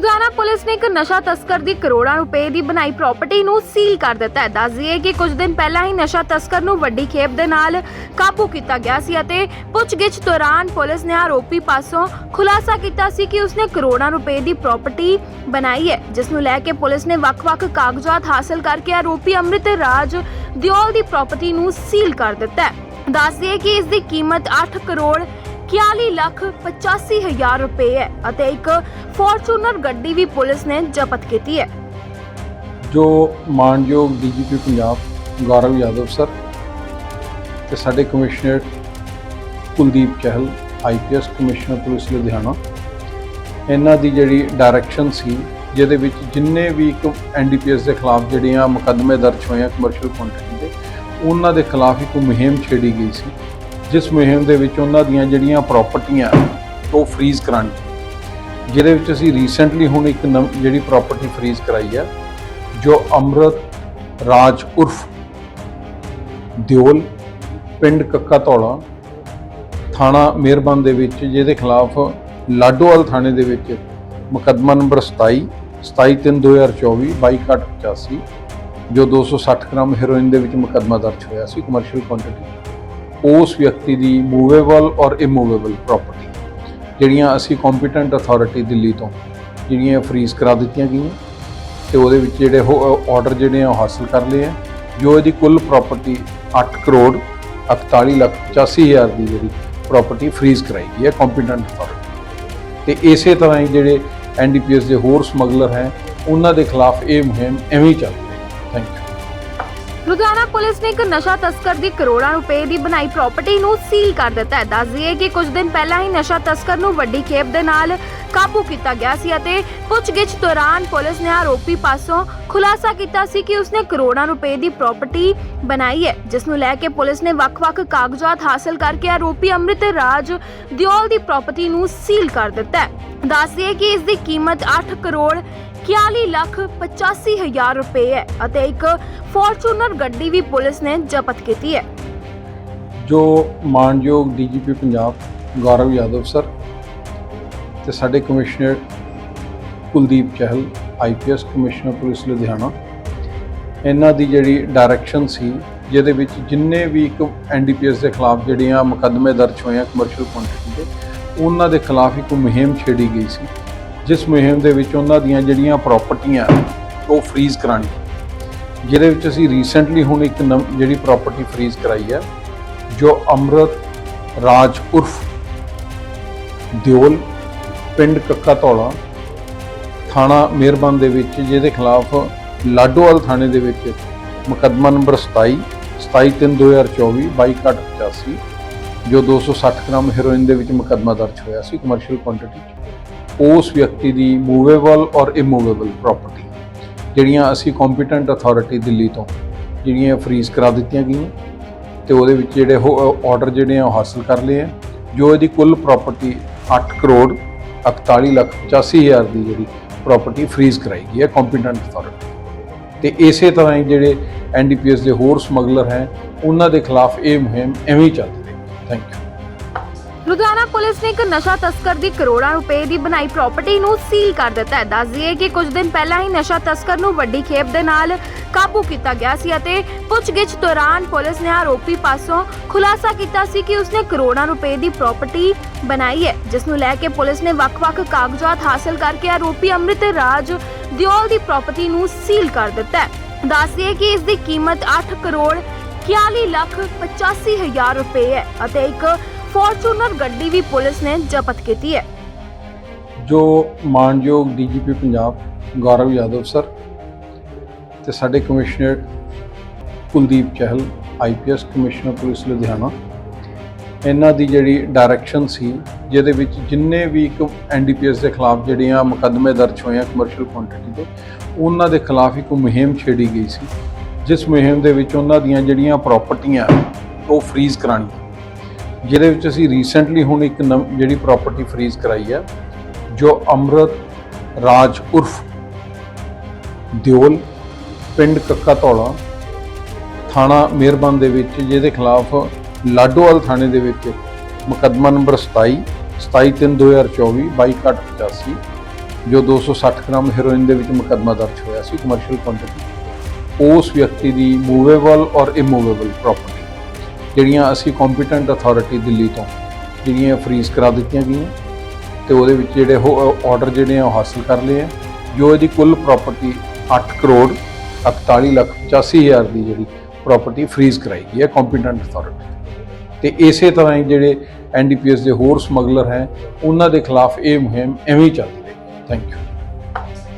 Ludhiana police ਨੇ ਇੱਕ ਨਸ਼ਾ ਤਸਕਰ ਦੀ ਕਰੋੜਾਂ ਰੁਪਏ ਦੀ ਬਣਾਈ ਪ੍ਰਾਪਰਟੀ ਨੂੰ ਸੀਲ ਕਰ ਦਿੱਤਾ ਹੈ। ਦੱਸ ਦਈਏ ਕਿ ਕੁਝ ਦਿਨ ਪਹਿਲਾਂ ਹੀ ਨਸ਼ਾ ਤਸਕਰ ਨੂੰ ਵੱਡੀ ਖੇਪ ਦੇ ਨਾਲ ਕਾਬੂ ਕੀਤਾ ਗਿਆ ਸੀ ਅਤੇ ਪੁੱਛਗਿੱਛ ਦੌਰਾਨ ਪੁਲਿਸ ਨੇ ਆਰੋਪੀ ਪਾਸੋਂ ਖੁਲਾਸਾ ਕੀਤਾ ਸੀ ਕਿ ਉਸਨੇ ਕਰੋੜਾਂ ਰੁਪਏ ਦੀ ਪ੍ਰਾਪਰਟੀ ਬਣਾਈ ਹੈ, ਜਿਸ ਨੂੰ ਲੈ ਕੇ ਪੁਲਿਸ ਨੇ ਵੱਖ-ਵੱਖ ਕਾਗਜ਼ਾਤ ਹਾਸਲ ਕਰਕੇ ਆਰੋਪੀ ਅੰਮ੍ਰਿਤ ਰਾਜ ਦਿਓਲ ਦੀ ਪ੍ਰਾਪਰਟੀ ਨੂੰ ਸੀਲ ਕਰ ਦਿੱਤਾ ਹੈ। ਦੱਸ ਦਈਏ ਕਿ ਇਸ ਦੀ ਕੀਮਤ 8 ਕਰੋੜ 41 ਲੱਖ 85 ਹਜ਼ਾਰ ਰੁਪਏ ਹੈ ਅਤੇ ਇੱਕ ਫੋਰਚੂਨਰ ਗੱਡੀ ਵੀ ਪੁਲਿਸ ਨੇ ਜ਼ਬਤ ਕੀਤੀ ਹੈ। ਜੋ ਮਾਨਯੋਗ ਡੀਜੀਪੀ ਪੰਜਾਬ, ਗੌਰਵ ਯਾਦਵ ਸਰ ਤੇ ਸਾਡੇ commissioner Kuldeep Chahal IPS commissioner police Ludhiana, ਇਹਨਾਂ ਦੀ ਜਿਹੜੀ ਡਾਇਰੈਕਸ਼ਨ ਸੀ, ਜਿਹਦੇ ਵਿੱਚ ਜਿੰਨੇ ਵੀ ਇੱਕ ਐਨਡੀਪੀਐਸ ਦੇ ਖਿਲਾਫ ਜਿਹੜੀਆਂ ਮੁਕੱਦਮੇ ਦਰਜ ਹੋਏ ਆ ਕਮਰਸ਼ੀਅਲ ਕੁਆਂਟੀਟੀ ਦੇ, ਉਹਨਾਂ ਦੇ ਖਿਲਾਫ ਇੱਕ ਮੁਹਿੰਮ ਛੇੜੀ ਗਈ ਸੀ, ਜਿਸ ਮੁਹਿੰਮ ਦੇ ਵਿੱਚ ਉਹਨਾਂ ਦੀਆਂ ਜਿਹੜੀਆਂ ਪ੍ਰਾਪਰਟੀਆਂ ਉਹ ਫ੍ਰੀਜ਼ ਕਰਾਉਣੀ ਜਿਹਦੇ ਵਿੱਚ ਅਸੀਂ ਰੀਸੈਂਟਲੀ ਹੁਣ ਇੱਕ ਨਵ- ਜਿਹੜੀ ਪ੍ਰਾਪਰਟੀ ਫ੍ਰੀਜ਼ ਕਰਾਈ ਹੈ ਜੋ ਅਮਰਤ, ਰਾਜ ਉਰਫ ਦਿਓਲ, ਪਿੰਡ ਕੱਕਾ ਧੌਲਾ, ਥਾਣਾ ਮਿਹਰਬਾਨ ਦੇ ਵਿੱਚ, ਜਿਹਦੇ ਖਿਲਾਫ ਲਾਡੋਵਾਲ ਥਾਣੇ ਦੇ ਵਿੱਚ ਮੁਕੱਦਮਾ ਨੰਬਰ 27 27/3/2024 2285 ਜੋ 260 ਗ੍ਰਾਮ ਹੈਰੋਇਨ ਦੇ ਵਿੱਚ ਮੁਕੱਦਮਾ ਦਰਜ ਹੋਇਆ ਸੀ ਕਮਰਸ਼ੀਅਲ ਕੁਆਂਟੀਟੀ ਉਸ ਵਿਅਕਤੀ ਦੀ ਮੂਵੇਬਲ ਔਰ ਇਮੂਵੇਬਲ ਪ੍ਰਾਪਰਟੀ ਜਿਹੜੀਆਂ ਅਸੀਂ ਕੰਪੀਟੈਂਟ ਅਥਾਰਟੀ ਦਿੱਲੀ ਤੋਂ, ਜਿਹੜੀਆਂ ਫਰੀਜ਼ ਕਰਾ ਦਿੱਤੀਆਂ ਗਈਆਂ, ਤੇ ਉਹਦੇ ਵਿੱਚ ਜਿਹੜੇ ਆਰਡਰ ਜਿਹੜੇ ਆ ਉਹ ਹਾਸਲ ਕਰ ਲਏ ਆ। ਜੋ ਇਹਦੀ ਕੁੱਲ ਪ੍ਰਾਪਰਟੀ 8 ਕਰੋੜ 41 ਲੱਖ 85 ਹਜ਼ਾਰ ਦੀ ਜਿਹੜੀ ਪ੍ਰਾਪਰਟੀ ਫਰੀਜ਼ ਕਰਾਈ ਗਈ ਹੈ ਕੰਪੀਟੈਂਟ ਅਥਾਰਟੀ ਤੇ ਇਸੇ ਤਰ੍ਹਾਂ ਹੀ ਜਿਹੜੇ ਐਨਡੀਪੀਐਸ ਦੇ ਹੋਰ ਸਮਗਲਰ ਹੈ, ਉਹਨਾਂ ਦੇ ਖਿਲਾਫ ਇਹ ਮੁਹਿੰਮ ਐਵੇਂ ਹੀ ਚੱਲ ਲੁਧਿਆਣਾ ਪੁਲਿਸ ਨੇ ਇੱਕ ਨਸ਼ਾ ਤਸਕਰ ਦੀ ਕਰੋੜਾਂ ਰੁਪਏ ਦੀ ਬਣਾਈ ਪ੍ਰਾਪਰਟੀ ਨੂੰ ਸੀਲ ਕਰ ਦਿੱਤਾ ਹੈ। ਦੱਸ ਦਈਏ ਕਿ ਕੁਝ ਦਿਨ ਪਹਿਲਾਂ ਹੀ ਨਸ਼ਾ ਤਸਕਰ ਨੂੰ ਵੱਡੀ ਖੇਪ ਦੇ ਨਾਲ ਕਾਬੂ ਕੀਤਾ ਗਿਆ ਸੀ ਅਤੇ ਪੁੱਛਗਿੱਛ ਦੌਰਾਨ ਪੁਲਿਸ ਨੇ ਆਰੋਪੀ ਪਾਸੋਂ ਖੁਲਾਸਾ ਕੀਤਾ ਸੀ ਕਿ ਉਸਨੇ ਕਰੋੜਾਂ ਰੁਪਏ ਦੀ ਪ੍ਰਾਪਰਟੀ ਬਣਾਈ ਹੈ, ਜਿਸ ਨੂੰ ਲੈ ਕੇ ਪੁਲਿਸ ਨੇ ਵੱਖ-ਵੱਖ ਕਾਗਜ਼ਾਤ ਹਾਸਲ ਕਰਕੇ ਆਰੋਪੀ ਅਮ੍ਰਿਤ ਰਾਜ ਦਿਓਲ ਦੀ ਪ੍ਰਾਪਰਟੀ ਨੂੰ ਸੀਲ ਕਰ ਦਿੱਤਾ ਹੈ। ਦੱਸ ਦਈਏ ਕਿ ਇਸ ਦੀ ਕੀਮਤ 8 ਕਰੋੜ 41 ਲੱਖ 85 ਹਜ਼ਾਰ ਰੁਪਏ ਹੈ ਅਤੇ ਇੱਕ ਫੋਰਚੂਨਰ ਗੱਡੀ ਵੀ ਪੁਲਿਸ ਨੇ ਜ਼ਬਤ ਕੀਤੀ ਹੈ। ਜੋ ਮਾਨਯੋਗ ਡੀਜੀਪੀ ਪੰਜਾਬ ਗੌਰਵ ਯਾਦਵ ਸਰ ਤੇ ਸਾਡੇ commissioner Kuldeep Chahal IPS commissioner police Ludhiana, ਇਹਨਾਂ ਦੀ ਜਿਹੜੀ ਡਾਇਰੈਕਸ਼ਨ ਸੀ, ਜਿਹਦੇ ਵਿੱਚ ਜਿੰਨੇ ਵੀ ਇੱਕ ਐਨਡੀਪੀਐਸ ਦੇ ਖਿਲਾਫ ਜਿਹੜੀਆਂ ਮੁਕੱਦਮੇ ਦਰਜ ਹੋਏ ਆ ਕਮਰਸ਼ੀਅਲ ਕੁਆਂਟੀਟੀ ਦੇ, ਉਹਨਾਂ ਦੇ ਖਿਲਾਫ ਇੱਕ ਮੁਹਿੰਮ ਛੇੜੀ ਗਈ ਸੀ। ਜਿਸ ਮੁਹਿੰਮ ਦੇ ਵਿੱਚ ਉਹਨਾਂ ਦੀਆਂ ਜਿਹੜੀਆਂ ਪ੍ਰਾਪਰਟੀਆਂ ਉਹ ਫ੍ਰੀਜ਼ ਕਰਾਉਣੀ। ਜਿਹਦੇ ਵਿੱਚ ਅਸੀਂ ਰੀਸੈਂਟਲੀ ਹੁਣ ਇੱਕ ਨਵ- ਜਿਹੜੀ ਪ੍ਰਾਪਰਟੀ ਫ੍ਰੀਜ਼ ਕਰਾਈ ਹੈ ਜੋ ਅਮਰਤ ਰਾਜ ਉਰਫ ਦਿਓਲ, ਪਿੰਡ ਕੱਕਾ ਧੌਲਾ, ਥਾਣਾ ਮਿਹਰਬਾਨ ਦੇ ਵਿੱਚ, ਜਿਹਦੇ ਖਿਲਾਫ ਲਾਡੋਵਾਲ ਥਾਣੇ ਦੇ ਵਿੱਚ ਮੁਕੱਦਮਾ ਨੰਬਰ 27 27/3/2024 2285 ਜੋ 260 ਗ੍ਰਾਮ ਹੈਰੋਇਨ ਦੇ ਵਿੱਚ ਮੁਕੱਦਮਾ ਦਰਜ ਹੋਇਆ ਸੀ ਕਮਰਸ਼ੀਅਲ ਕੁਆਂਟੀਟੀ ਉਸ ਵਿਅਕਤੀ ਦੀ ਮੂਵੇਬਲ ਔਰ ਇਮੂਵੇਬਲ ਪ੍ਰਾਪਰਟੀ ਜਿਹੜੀਆਂ ਅਸੀਂ ਕੰਪੀਟੈਂਟ ਅਥਾਰਟੀ ਦਿੱਲੀ ਤੋਂ ਜਿਹੜੀਆਂ ਫਰੀਜ਼ ਕਰਾ ਦਿੱਤੀਆਂ ਗਈਆਂ ਤੇ ਉਹਦੇ ਵਿੱਚ ਜਿਹੜੇ ਆਰਡਰ ਜਿਹੜੇ ਆ ਉਹ ਹਾਸਲ ਕਰ ਲਏ ਆ, ਜੋ ਇਹਦੀ ਕੁੱਲ ਪ੍ਰਾਪਰਟੀ 8 ਕਰੋੜ 41 ਲੱਖ 85 ਹਜ਼ਾਰ ਦੀ ਜਿਹੜੀ ਪ੍ਰਾਪਰਟੀ ਫਰੀਜ਼ ਕਰਾਈ ਗਈ ਹੈ ਕੰਪੀਟੈਂਟ ਅਥਾਰਟੀ ਤੇ ਇਸੇ ਤਰ੍ਹਾਂ ਹੀ ਜਿਹੜੇ ਐਨਡੀਪੀਐਸ ਦੇ ਹੋਰ ਸਮਗਲਰ ਹੈ, ਉਹਨਾਂ ਦੇ ਖਿਲਾਫ ਇਹ ਮੁਹਿੰਮ ਐਵੇਂ ਹੀ ਚੱਲਦੀ ਰਹੀ ਹੈ ਥੈਂਕ ਯੂ ਲੁਧਿਆਣਾ ਪੁਲਿਸ ਨੇ ਇੱਕ ਨਸ਼ਾ ਤਸਕਰ ਦੀ ਕਰੋੜਾਂ ਰੁਪਏ ਦੀ ਬਣਾਈ ਪ੍ਰਾਪਰਟੀ ਨੂੰ ਸੀਲ ਕਰ ਦਿੱਤਾ ਹੈ। ਦੱਸ ਦਈਏ ਕਿ ਕੁਝ ਦਿਨ ਪਹਿਲਾਂ ਹੀ ਨਸ਼ਾ ਤਸਕਰ ਨੂੰ ਵੱਡੀ ਖੇਪ ਦੇ ਨਾਲ ਕਾਬੂ ਕੀਤਾ ਗਿਆ ਸੀ ਅਤੇ ਪੁੱਛਗਿੱਛ ਦੌਰਾਨ ਪੁਲਿਸ ਨੇ ਆਰੋਪੀ ਪਾਸੋਂ ਖੁਲਾਸਾ ਕੀਤਾ ਸੀ ਕਿ ਉਸਨੇ ਕਰੋੜਾਂ ਰੁਪਏ ਦੀ ਪ੍ਰਾਪਰਟੀ ਬਣਾਈ ਹੈ, ਜਿਸ ਨੂੰ ਲੈ ਕੇ ਪੁਲਿਸ ਨੇ ਵੱਖ-ਵੱਖ ਕਾਗਜ਼ਾਤ ਹਾਸਲ ਕਰਕੇ ਆਰੋਪੀ ਅੰਮ੍ਰਿਤ ਰਾਜ ਦਿਓਲ ਦੀ ਪ੍ਰਾਪਰਟੀ ਨੂੰ ਸੀਲ ਕਰ ਦਿੱਤਾ ਹੈ। ਦੱਸ ਦਈਏ ਕਿ ਇਸ ਦੀ ਕੀਮਤ 8 ਕਰੋੜ 41 ਲੱਖ 85 ਹਜ਼ਾਰ ਰੁਪਏ ਹੈ ਅਤੇ ਇੱਕ ਫੋਰਚੂਨਰ ਗੱਡੀ ਵੀ ਪੁਲਿਸ ਨੇ ਜ਼ਬਤ ਕੀਤੀ ਹੈ। ਜੋ ਮਾਨਯੋਗ ਡੀਜੀਪੀ ਪੰਜਾਬ ਗੌਰਵ ਯਾਦਵ ਸਰ ਤੇ ਸਾਡੇ commissioner Kuldeep Chahal IPS commissioner police Ludhiana, ਇਹਨਾਂ ਦੀ ਜਿਹੜੀ ਡਾਇਰੈਕਸ਼ਨ ਸੀ, ਜਿਹਦੇ ਵਿੱਚ ਜਿੰਨੇ ਵੀ ਇੱਕ ਐਨਡੀਪੀਐਸ ਦੇ ਖਿਲਾਫ ਜਿਹੜੀਆਂ ਮੁਕੱਦਮੇ ਦਰਜ ਹੋਏ ਆ ਕਮਰਸ਼ੀਅਲ ਕੁਆਂਟੀਟੀ ਦੇ, ਉਹਨਾਂ ਦੇ ਖਿਲਾਫ ਇੱਕ ਮੁਹਿੰਮ ਛੇੜੀ ਗਈ ਸੀ, ਜਿਸ ਮੁਹਿੰਮ ਦੇ ਵਿੱਚ ਉਹਨਾਂ ਦੀਆਂ ਜਿਹੜੀਆਂ ਪ੍ਰਾਪਰਟੀਆਂ ਉਹ ਫ੍ਰੀਜ਼ ਕਰਾਉਣੀ ਜਿਹਦੇ ਵਿੱਚ ਅਸੀਂ ਰੀਸੈਂਟਲੀ ਹੁਣ ਇੱਕ ਨਵ- ਜਿਹੜੀ ਪ੍ਰਾਪਰਟੀ ਫ੍ਰੀਜ਼ ਕਰਾਈ ਹੈ ਜੋ ਅਮਰਤ, ਰਾਜ ਉਰਫ ਦਿਓਲ, ਪਿੰਡ ਕੱਕਾ ਧੌਲਾ, ਥਾਣਾ ਮਿਹਰਬਾਨ ਦੇ ਵਿੱਚ, ਜਿਹਦੇ ਖਿਲਾਫ ਲਾਡੋਵਾਲ ਥਾਣੇ ਦੇ ਵਿੱਚ ਮੁਕੱਦਮਾ ਨੰਬਰ 27 27/3/2024 2285 ਜੋ 260 ਗ੍ਰਾਮ ਹੈਰੋਇਨ ਦੇ ਵਿੱਚ ਮੁਕੱਦਮਾ ਦਰਜ ਹੋਇਆ ਸੀ ਕਮਰਸ਼ੀਅਲ ਕੁਆਂਟੀਟੀ ਉਸ ਵਿਅਕਤੀ ਦੀ ਮੂਵੇਬਲ ਔਰ ਇਮੂਵੇਬਲ ਪ੍ਰਾਪਰਟੀ ਜਿਹੜੀਆਂ ਅਸੀਂ ਕੰਪੀਟੈਂਟ ਅਥਾਰਟੀ ਦਿੱਲੀ ਤੋਂ ਜਿਹੜੀਆਂ ਫਰੀਜ਼ ਕਰਾ ਦਿੱਤੀਆਂ ਗਈਆਂ ਤੇ ਉਹਦੇ ਵਿੱਚ ਜਿਹੜੇ ਆਰਡਰ ਜਿਹੜੇ ਆ ਉਹ ਹਾਸਲ ਕਰ ਲਏ ਆ, ਜੋ ਇਹਦੀ ਕੁੱਲ ਪ੍ਰਾਪਰਟੀ 8 ਕਰੋੜ 41 ਲੱਖ 85 ਹਜ਼ਾਰ ਦੀ ਜਿਹੜੀ ਪ੍ਰਾਪਰਟੀ ਫਰੀਜ਼ ਕਰਾਈ ਗਈ ਹੈ ਕੰਪੀਟੈਂਟ ਅਥਾਰਟੀ ਤੇ। ਇਸੇ ਤਰ੍ਹਾਂ ਹੀ ਜਿਹੜੇ ਐਨਡੀਪੀਐਸ ਦੇ ਹੋਰ ਸਮਗਲਰ ਹੈ, ਉਹਨਾਂ ਦੇ ਖਿਲਾਫ ਇਹ ਮੁਹਿੰਮ ਐਵੇਂ ਹੀ ਚੱਲਦੀ ਰਹੇਗੀ। Thank you